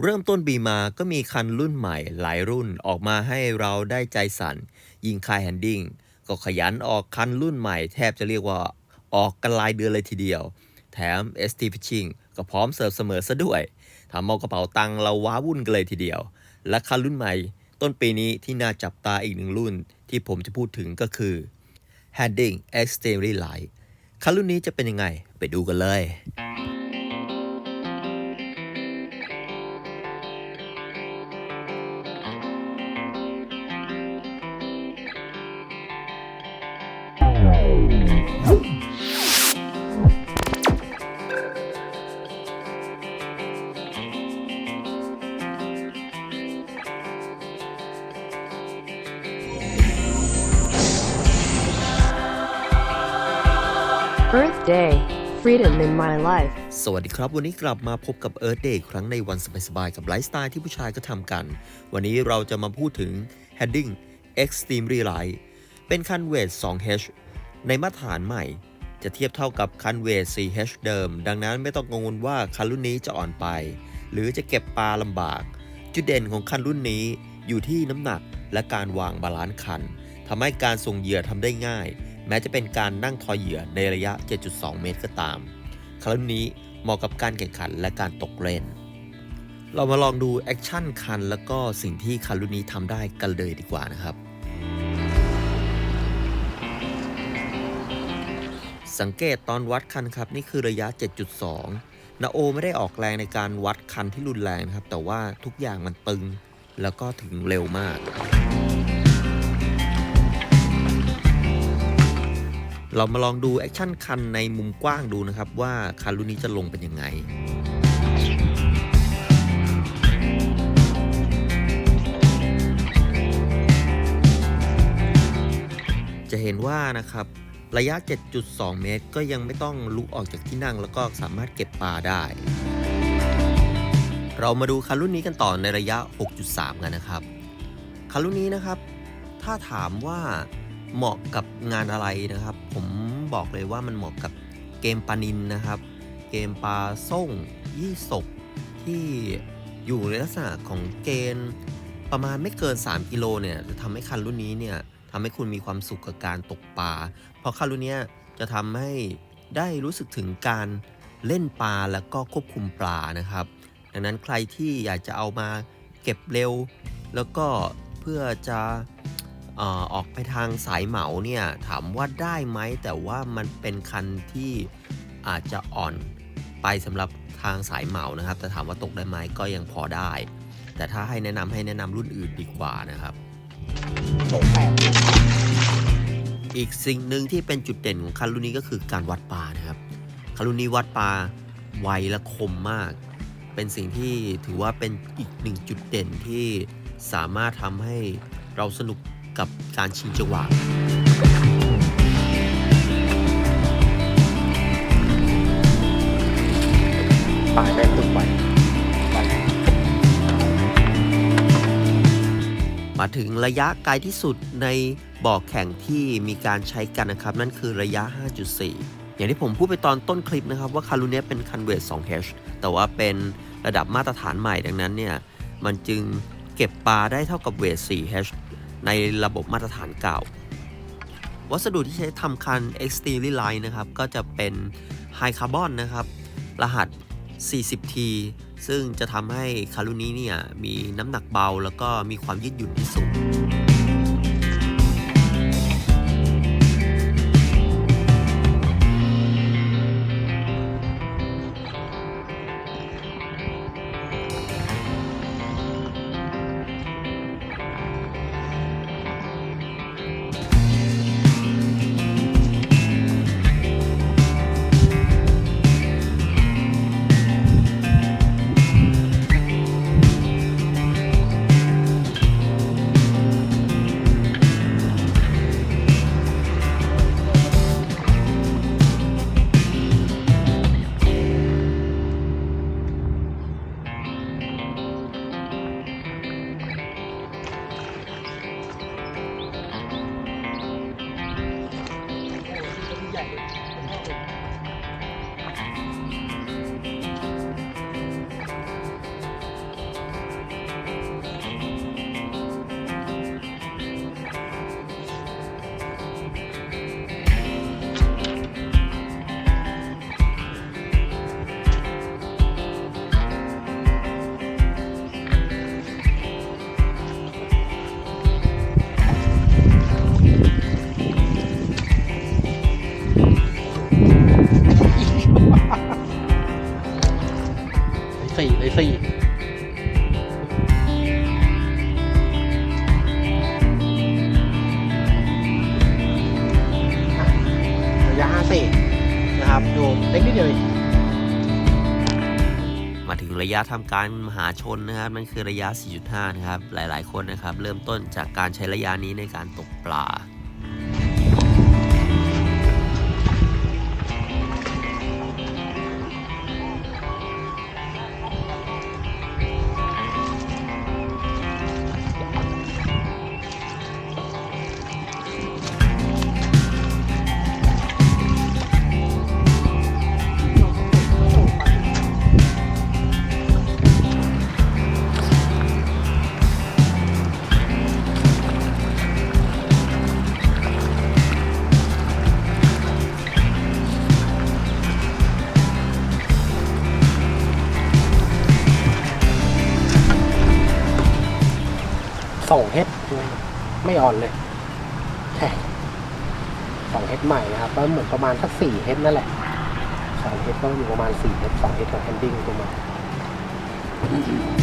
เริ่มต้นปีมาก็มีคันรุ่นใหม่หลายรุ่นออกมาให้เราได้ใจสั่น ยิงคายแฮนดิ้งก็ขยันออกคันรุ่นใหม่แทบจะเรียกว่าออกกันรายเดือนเลยทีเดียว แถม ST Fishing ก็พร้อมเสิร์ฟเสมอซะด้วยทำเอากระเป๋าตังค์เราว้าวุ่นกันเลยทีเดียว และคันรุ่นใหม่ ต้นปีนี้ที่น่าจับตาอีกหนึ่งรุ่นที่ผมจะพูดถึงก็คือ Handing Extremely Light คันรุ่นนี้จะเป็นยังไง ไปดูกันเลย Earth Day Freedom in My Life สวัสดีครับ วันนี้กลับมาพบกับ Earth Day ครั้งในวันสบายๆกับไลฟ์สไตล์ที่ผู้ชายก็ทำกัน วันนี้เราจะมาพูดถึง Heading Extremely Light เป็นคันเวท 2H ในมาตรฐานใหม่ จะเทียบเท่ากับคันเวท 4H เดิม ดังนั้นไม่ต้องกังวลว่าคันรุ่นนี้จะอ่อนไป หรือจะเก็บปลาลำบาก จุดเด่นของคันรุ่นนี้อยู่ที่น้ำหนักและการวางบาลานซ์คันทำให้การส่งเหยื่อทำได้ง่าย แม้จะเป็นการนั่งทอยเหยื่อในระยะ 7.2 เมตรก็ตาม ครั้งนี้เหมาะกับการแข่งขันและการตกเล่น เรามาลองดูแอคชั่นคันแล้วก็สิ่งที่คันรุ่นนี้ทำได้กันเลยดีกว่านะครับ สังเกตตอนวัดคันครับนี่คือระยะ 7.2 นาโอไม่ได้ออกแรงในการวัดคันที่รุนแรงนะครับ แต่ว่าทุกอย่างมันตึงแล้วก็ถึงเร็วมาก เรามาลองดูแอคชั่นคันในมุมกว้างดูนะครับ ว่าคันรุ่นนี้จะลงเป็นยังไงจะเห็นว่านะครับระยะ 7.2 เมตร ก็ยังไม่ต้องลุกออกจากที่นั่ง แล้วก็สามารถเก็บปลาได้ เรามาดูคันรุ่นนี้กันต่อในระยะ 6.3 กันนะครับ คันรุ่นนี้นะครับ ถ้าถามว่า เหมาะกับงานอะไรนะครับ ผมบอกเลยว่ามันเหมาะกับเกมปลานินนะครับ เกมปลาส่งยี่สกที่อยู่ในลักษณะของเกณฑ์ประมาณไม่เกิน 3 กิโลเนี่ยจะทำให้คันรุ่นนี้เนี่ยทำให้คุณมีความสุขกับการตกปลาเพราะคันรุ่นนี้จะทำให้ได้รู้สึกถึงการเล่นปลาแล้วก็ควบคุมปลานะครับ ดังนั้นใครที่อยากจะเอามาเก็บเร็ว แล้วก็เพื่อจะ ออกไปทางสายเหมาเนี่ยถามว่าได้ไหมแต่ว่ามันเป็นคันที่อาจจะอ่อนไปสำหรับทางสายเหมานะครับ แต่ถามว่าตกได้ไหมก็ยังพอได้ แต่ถ้าให้แนะนำให้แนะนำรุ่นอื่นดีกว่านะครับอีกสิ่งหนึ่งที่เป็นจุดเด่นของคันรุ่นนี้ก็คือการวัดปลานะครับคันรุ่นนี้วัดปลาไวและคมมาก เป็นสิ่งที่ถือว่าเป็นอีกหนึ่งจุดเด่นที่สามารถทำให้เราสนุก กับการชิงจังหวะปลายได้ทุกวันมาถึงระยะไกลที่สุดในบ่อแข่งที่มีการใช้กันนะครับ นั่นคือระยะ 5.4 อย่างที่ผมพูดไปตอนต้นคลิปนะครับ ว่าคันรุ่นนี้เป็นคันเวท 2H แต่ว่าเป็นระดับมาตรฐานใหม่ดังนั้นเนี่ย มันจึงเก็บปลาได้เท่ากับเวท 4H ในระบบมาตรฐานเก่า วัสดุที่ใช้ทำคัน e x t e r i l i นะครับ ก็จะเป็นไฮคาร์บอนนะครับ รหัส 40T ซึ่งจะทำให้คารุนี้เนี่ยมีน้ำหนักเบาแล้วก็มีความยืดหยุ่นที่สูง มาถึงระยะทำการมหาชนนะครับนั่นคือระยะ 4.5 นะครับ หลาย ๆ คนนะครับ เริ่มต้นจากการใช้ระยะนี้ในการตกปลา สองเฮดไม่อ่อนเลยใช่สองเฮดใหม่นะครับก็เหมือนประมาณสักสี่เฮดนั่นแหละสองเฮดก็อยู่ประมาณสี่เฮดสองเฮดของแฮนดิ้งตัวมาจ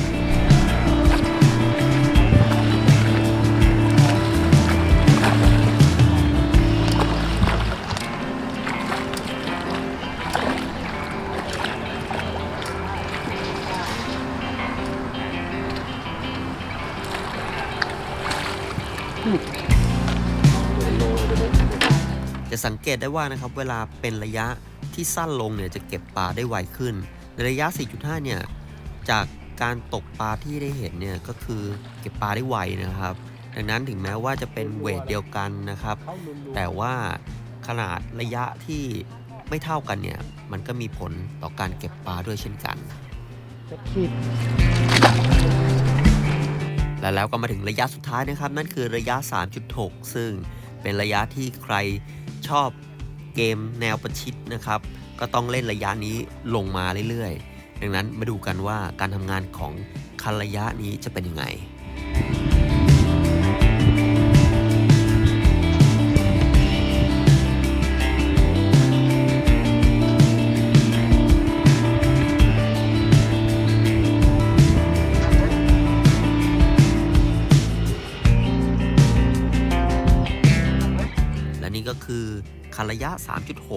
สังเกตได้ว่านะครับเวลาเป็นระยะที่สั้นลงเนี่ยจะเก็บปลาได้ไวขึ้น ในระยะ 4.5 เนี่ยจากการตกปลาที่ได้เห็นเนี่ยก็คือเก็บปลาได้ไวนะครับ ดังนั้นถึงแม้ว่าจะเป็นเวทเดียวกันนะครับ แต่ว่าขนาดระยะที่ไม่เท่ากันเนี่ยมันก็มีผลต่อการเก็บปลาด้วยเช่นกัน และแล้วก็มาถึงระยะสุดท้ายนะครับ นั่นคือระยะ 3.6 ซึ่ง เป็นระยะที่ใครชอบเกมแนวประชิดนะครับ ก็ต้องเล่นระยะนี้ลงมาเรื่อยๆ ดังนั้นมาดูกันว่าการทำงานของคันระยะนี้จะเป็นยังไงะ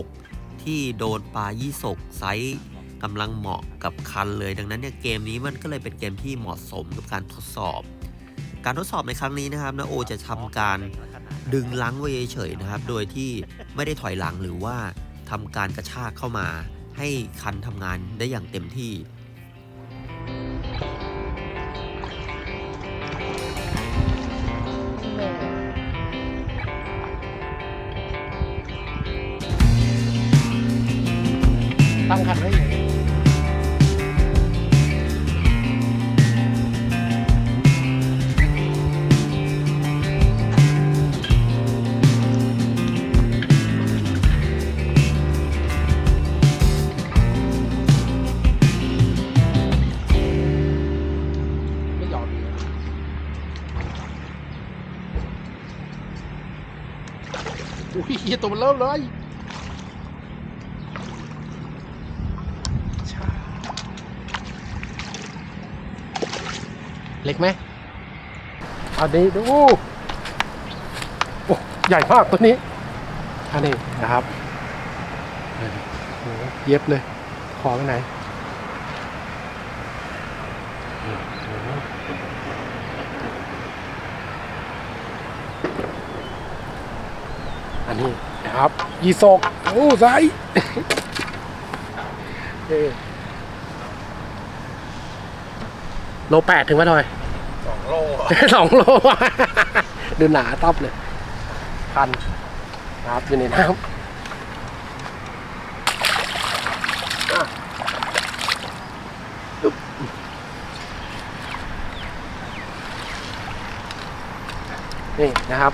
3.6 ที่โดนปลายี่สกไซส์กำลังเหมาะกับคันเลย ดังนั้นเนี่ยเกมนี้มันก็เลยเป็นเกมที่เหมาะสมกับการทดสอบ การทดสอบในครั้งนี้นะครับนาโอจะทำการดึงลังไว้เฉยๆนะครับ โดยที่ไม่ได้ถอยหลังหรือว่าทำการกระชากเข้ามา ให้คันทำงานได้อย่างเต็มที่ ตั้งคันไว้อย่างนี้ไม่ยอมดีนะอุ้ยเหี้ยตัวมันเริ่มเลย ล็กไหมเอาดีดูโอ้ใหญ่มากตัวนี้ อันนี้นะครับโอ้โหเย็บเลย ขอไปไหนโอ้โหอันนี้นะครับยีโซกโอ้ไซส์เอ้โลแปดถึงไหมทอยสอง โลสองโลดูหนาตับเลยพันนะครับอยู่ในน้ำอะอึ๊บนี่นะครับ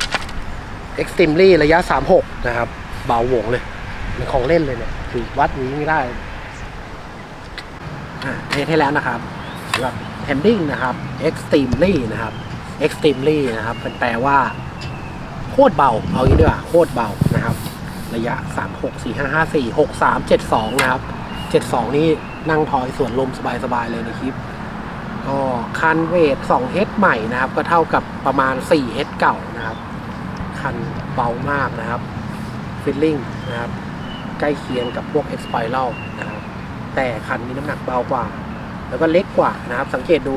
Extremely ระยะ 36 นะครับ เบาหวงเลยเป็นของเล่นเลยเนี่ยคือวัดนี้ไม่ได้อ่าเทสให้แล้วนะครับสำหรับ pending นะครับ extremely นะครับ extremely นะครับเป็นแปลว่าโคตรเบา เอางี้ดีกว่าโคตรเบานะครับ ระยะ 3 6 4 5 5 4 6 3 7 2 นะครับ 72 นี่นั่งทอยสวนลมสบายๆเลยในคลิป ก็คันเวท2เฮดใหม่นะครับ ก็เท่ากับประมาณ4เฮดเก่านะครับ คันเบามากนะครับฟิลลิ่งนะครับ ใกล้เคียงกับพวก X p i r a l นะครับแต่คันมีน้ำหนักเบากว่า แล้วก็เล็กกว่านะครับ สังเกตดู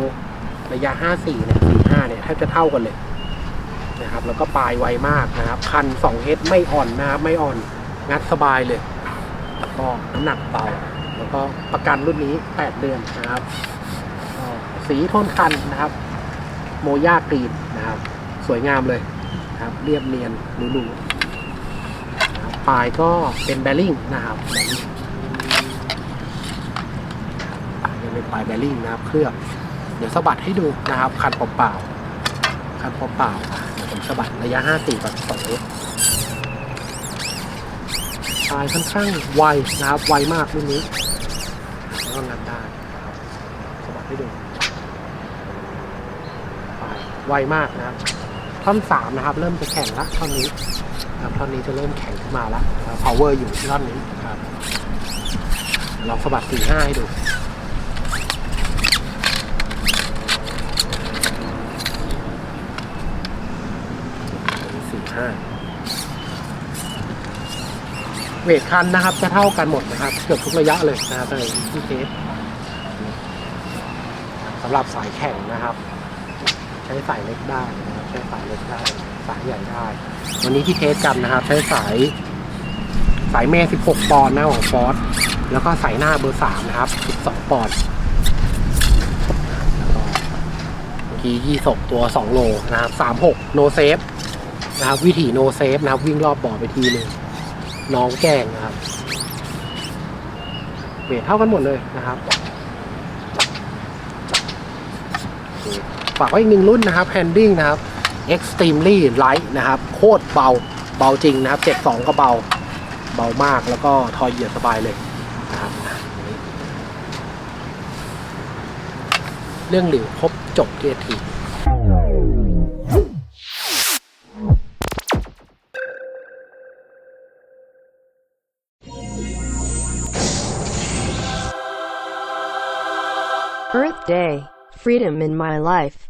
ระยะ 54 เนี่ย 45 เนี่ยแทบจะเท่ากันเลยนะครับ แล้วก็ปลายไวมากนะครับ คัน2เฮดไม่อ่อนนะครับ ไม่อ่อน งัดสบายเลยแล้วก็น้ำหนักเบา แล้วก็ประกันรุ่นนี้ 8 เดือนนะครับ สีทนคันนะครับ โมย่ากรีนนะครับ สวยงามเลยนะครับ เรียบเนียนหรูๆนปลายก็เป็นแบริ่งนะครับแบริ่งยังเปลายแบริ่งนะครับเคลือบเดี๋ยวสะบัดให้ดูนะครับคันเปล่าๆคันเปล่าๆเดี๋ยวผมสะบัดระยะ54กับ2เมตรปลายค่อนข้างไวนะครับไวมากรุ่นนี้ก็งานได้สะบัดให้ดูไปไวมากนะครับท่อนสามนะครับ เริ่มจะแข็งละท่อนนี้ครับท่อนนี้จะเริ่มแข็งขึ้นมาแล้วนะ power อยู่ที่ท่อนนี้ครับลองสะบัดสี่ห้าให้ดูสี่ห้า เวทคันนะครับ จะเท่ากันหมดนะครับ เกือบทุกระยะเลยนะครับในที่เทสสำหรับสายแข่งนะครับ ใช้สายเล็กได้นะครับใช้สายเล็กได้ สายใหญ่ได้ วันนี้ที่เทสกันนะครับ ใช้สายสายเมย์16 ปอนด์นะของฟอร์ดแล้วก็สายหน้าเบอร์ 3 นะครับ 12 ปอนด์แล้วก็เมื่อกี้ยี่สกตัว 2 โลนะครับ 36 โนเซฟ นะครับ วิถีโนเซฟนะครับ วิ่งรอบบ่อไปทีหนึ่งน้องแกล้งนะครับเวทเท่ากันหมดเลยนะครับฝากไว้อีกหนึ่งรุ่นนะครับ Handing นะครับ Extremely Light นะครับ โคตรเบาเบาจริงนะครับ 72 ก็เบาเบามากแล้วก็ทอยเหยียดสบายเลยนะครับเรื่องหลิวครบจบเกียรที Day. Freedom in my life.